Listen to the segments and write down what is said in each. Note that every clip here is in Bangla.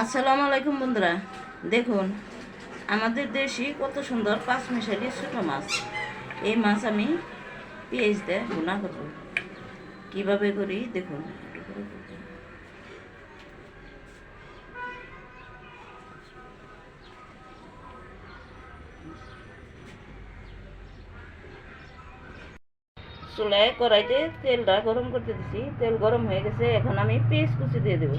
আসসালামু আলাইকুম বন্ধুরা। দেখুন, আমাদের দেশি কত সুন্দর পাঁচ মিশালি ছোটো মাছ। এই মাছ আমি পেঁয়াজ দিয়ে ভুনা করব। কীভাবে করি? দেখুন চুলায় কড়াইতে তেলটা গরম করতে দিছি। তেল গরম হয়ে গেছে, এখন আমি পেঁয়াজ কুচি দিয়ে দেবো।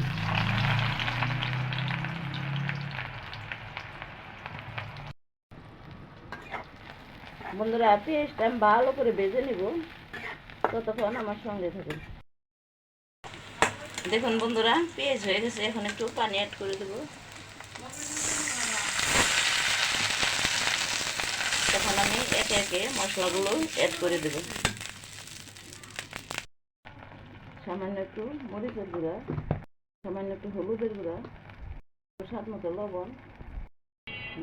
বন্ধুরা পেঁয়াজটা আমি ভালো করে বেজে নিব। ততক্ষণ আমার সঙ্গে থাকুন। দেখুন বন্ধুরা, পেঁয়াজ হয়ে গেছে। এখন একটু পানি অ্যাড করে দেব। তখন আমি একে একে মশলাগুলো অ্যাড করে দেব। সামান্য একটু মরিচের গুঁড়া, সামান্য একটু হলুদের গুঁড়া, স্বাদ মতো লবণ,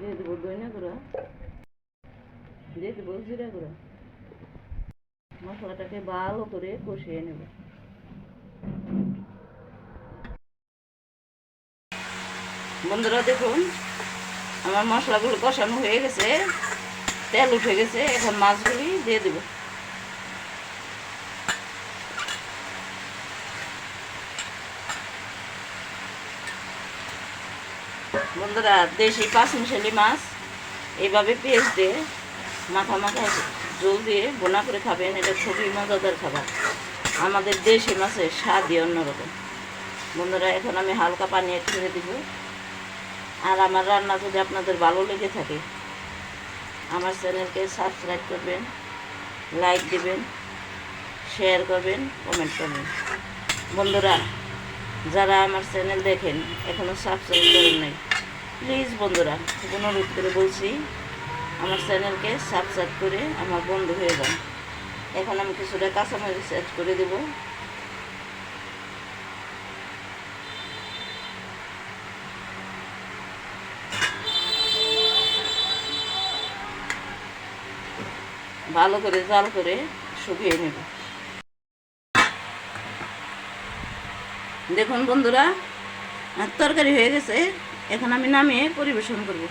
দিয়ে দেবো দইনা গুঁড়া। জিরা গুঁড়া মশলাটাকে ভালো করে কষিয়ে নেব। বন্ধুরা, দেখুন, আমার মশলাগুলো কষানো হয়ে গেছে, তেল উঠে গেছে, এখন মাছগুলি দিয়ে দেব। বন্ধুরা, দেশি পাঁচ মিশালি মাছ এইভাবে পেঁয়াজ দিয়ে মাথা মাথা জল দিয়ে বোনা করে খাবেন, এটা খুবই মজাদার খাবার। আমাদের দেশি মাছের স্বাদই অন্যরকম। বন্ধুরা, এখন আমি হালকা পানি অ্যাড করে দিব। আর আমার রান্না যদি আপনাদের ভালো লেগে থাকে, আমার চ্যানেলকে সাবস্ক্রাইব করবেন, লাইক দিবেন, শেয়ার করবেন, কমেন্ট করবেন। বন্ধুরা, যারা আমার চ্যানেল দেখেন এখনও সাবস্ক্রাইব করেন নাই, প্লিজ বন্ধুরা, অনুরোধ করে বলছি আমার চ্যানেলকে সাবস্ক্রাইব করে আমার বন্ধু হয়ে যান এখন আমি কিছুটা কাঁচামরিচ অ্যাড করে দেব। ভালো করে জাল করে শুকিয়ে নেব। দেখুন বন্ধুরা তরকারি হয়ে গেছে। এখন আমি নামিয়ে পরিবেশন করব।